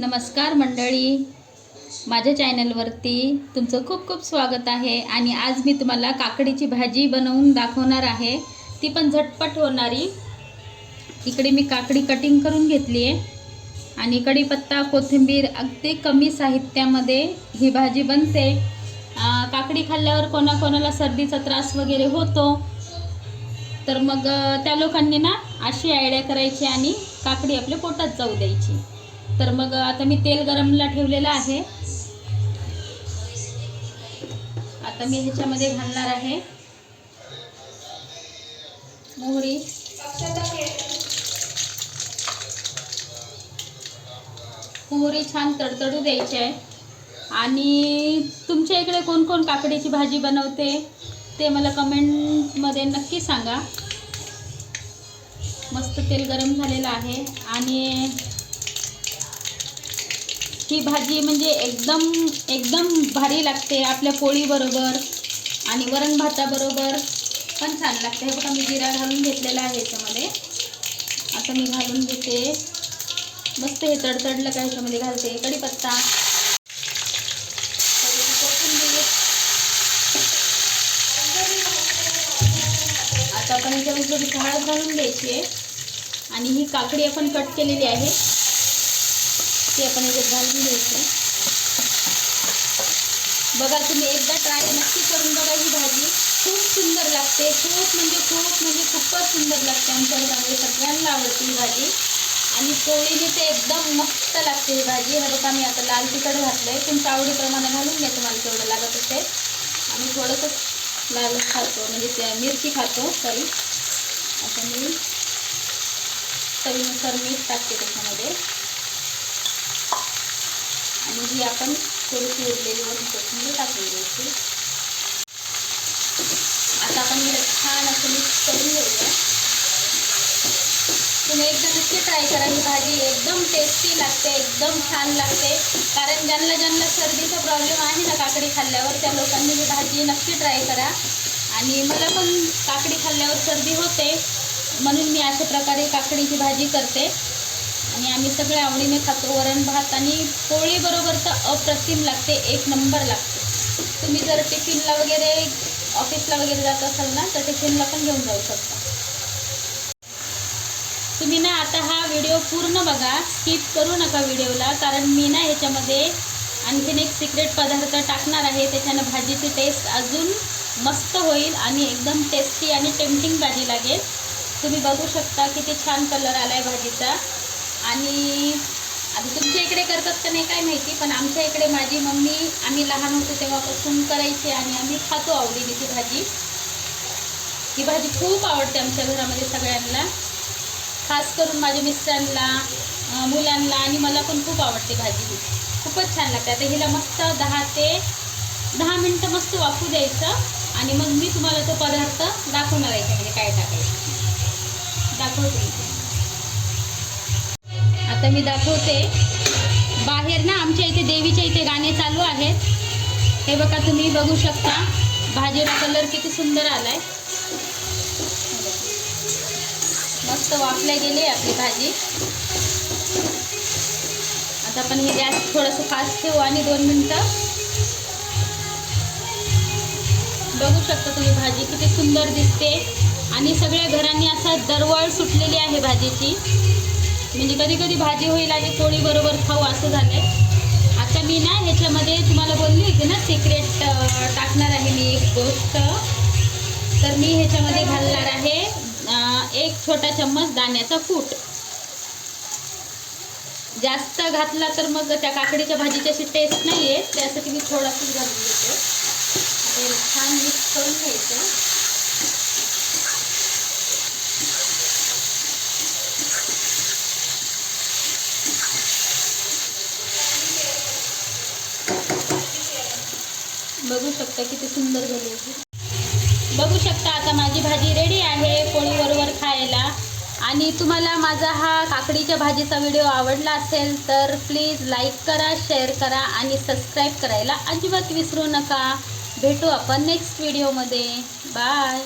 नमस्कार मंडळी. माझ्या चॅनलवरती तुमचं खूप खूप स्वागत आहे आणि आज मी तुम्हाला काकडीची भाजी बनवून दाखवणार आहे. ती पण झटपट होणारी. इकडे मी काकडी कटिंग करून घेतली आहे. आणि कढीपत्ता कोथिंबीर अगदी कमी साहित्यामध्ये ही भाजी बनते. काकडी खाल्ल्यावर कोणाकोणाला सर्दीचा त्रास वगैरे होतो. तर मग त्या लोकांनी ना अशी आयडिया करायची आणि काकडी आपल्या पोटात जाऊ द्यायची. तर मग आता मी तेल गरमला ठेवलेलं आहे. आता मी ह्याच्यामध्ये घालणार आहे. मोहरी. मोहरी छान तडतडू द्यायची आहे. आणि तुमच्या इकडे कोण कोण काकडीची भाजी बनवते ते मला कमेंटमध्ये नक्की सांगा. मस्त तेल गरम झालेलं आहे. आणि ही भाजी म्हणजे एकदम एकदम भारी लागते आपल्या पोळीबरोबर आणि वरण भाताबरोबर पण छान लागते. हे बघा मी जिरा घालून घेतलेला आहे याच्यामध्ये. आता मी घालून घेते. मस्त हे तडतडलं का ह्याच्यामध्ये घालते. कढीपत्ता. आता आपण याच्यामध्ये थोडी हळद घालून घ्यायची आहे. आणि ही काकडी आपण कट केलेली आहे. ते आपण याच्यात घालून घ्यायची बघा तुम्ही एकदा ट्राय नक्की करून बघा ही भाजी. खूप सुंदर लागते. खूप म्हणजे खूप म्हणजे खूपच सुंदर लागते. आमच्या घरामध्ये सगळ्यांना आवडते ही भाजी. आणि पोळीने ते एकदम मस्त लागते ही भाजी. हे बघा मी आता लाल तिखट घातलं आहे तुमच्या आवडीप्रमाणे घालून घ्या. तुम्हाला तेवढं लागत असेल. आम्ही थोडंसं लाल खातो. म्हणजे ते मिरची खातो सॉरी आता मी चवीनुसार मीठ टाकते त्याच्यामध्ये. आणि ही आपण थोडीशी उरलेली वरून कोथिंबीर टाकून द्यायची आता आपण हे छान असं मिक्स करून घेऊया. तुम्ही एकदा नक्की ट्राय करा ही भाजी एकदम टेस्टी लागते एकदम छान लागते. कारण ज्यांना ज्यांना सर्दीचा प्रॉब्लेम आहे ना काकडी खाल्ल्यावर त्या लोकांनी ही भाजी नक्की ट्राय करा. आणि मला पण काकडी खाल्ल्यावर सर्दी होते म्हणून मी अशा प्रकारे काकडीची भाजी करते. आणि आम्ही सगळे आवडीने खातो. वरण भात आणि पोळीबरोबर तर अप्रतिम लागते. एक नंबर लागते. तुम्ही जर टिफिनला वगैरे ऑफिसला वगैरे जात असाल ना तर टिफिनला पण घेऊन जाऊ शकता. तुम्ही ना आता हा व्हिडिओ पूर्ण बघा. स्किप करू नका व्हिडिओला कारण मी ना ह्याच्यामध्ये आणखीन एक सिक्रेट पदार्थ टाकणार आहे. त्याच्यानं भाजीची टेस्ट अजून मस्त होईल आणि एकदम टेस्टी आणि टेम्पटिंग भाजी लागेल. तुम्ही बघू शकता किती छान कलर आला आहे भाजीचा. आणि आता तुमच्या इकडे करतात का नाही काय माहिती पण आमच्या इकडे माझी मम्मी आम्ही लहान होतो तेव्हापासून करायची आणि आम्ही खातो आवडीने ती भाजी. ही भाजी खूप आवडते आमच्या घरामध्ये सगळ्यांना. खास करून माझ्या मिस्टरांना मुलांना आणि मला पण खूप आवडते भाजी. ही खूपच छान लागते. आता हिला मस्त दहा ते दहा मिनटं मस्त वाफू द्यायचं आणि मग मी तुम्हाला तो पदार्थ दाखवणार आहे त्यामध्ये म्हणजे काय टाकायचं. दाखवते. मी आता मी दाखवते. बाहेर ना आमच्या इथे देवीच्या इथे गाणे चालू आहेत. हे बघा तुम्ही बघू शकता. भाजीला कलर किती सुंदर आलाय. मस्त वाफल्या गेली आपली भाजी. आता आपण हे गॅस थोडंसं फास्ट ठेवू आणि दोन मिनटं. बघू शकता तुम्ही भाजी किती सुंदर दिसते. आणि सगळ्या घरांनी असं दरवळ सुटलेली आहे भाजीची. म्हणजे कधी कधी भाजी होईल आणि पोळी बरोबर खाऊ असं झालंय. आता मी ना ह्याच्यामध्ये तुम्हाला बोलली होती ना सिक्रेट टाकणार आहे मी एक गोष्ट. तर मी ह्याच्यामध्ये घालणार आहे एक छोटा चम्मच दाण्याचा कूट. जास्त घातला तर मग त्या काकडीच्या भाजीची अशी टेस्ट नाही आहे त्यासाठी मी थोडासाच घालून घेते. छान मिक्स करून घ्यायचं. बघू शकता किती सुंदर झाली होती बघू शकता आता माझी भाजी रेडी आहे पोळीबरोबर खायला. आणि तुम्हाला माझा हा काकडीच्या भाजीचा व्हिडिओ आवडला असेल तर प्लीज लाईक करा शेअर करा आणि सबस्क्राईब करायला अजिबात विसरू नका. भेटू आपण नेक्स्ट व्हिडिओमध्ये बाय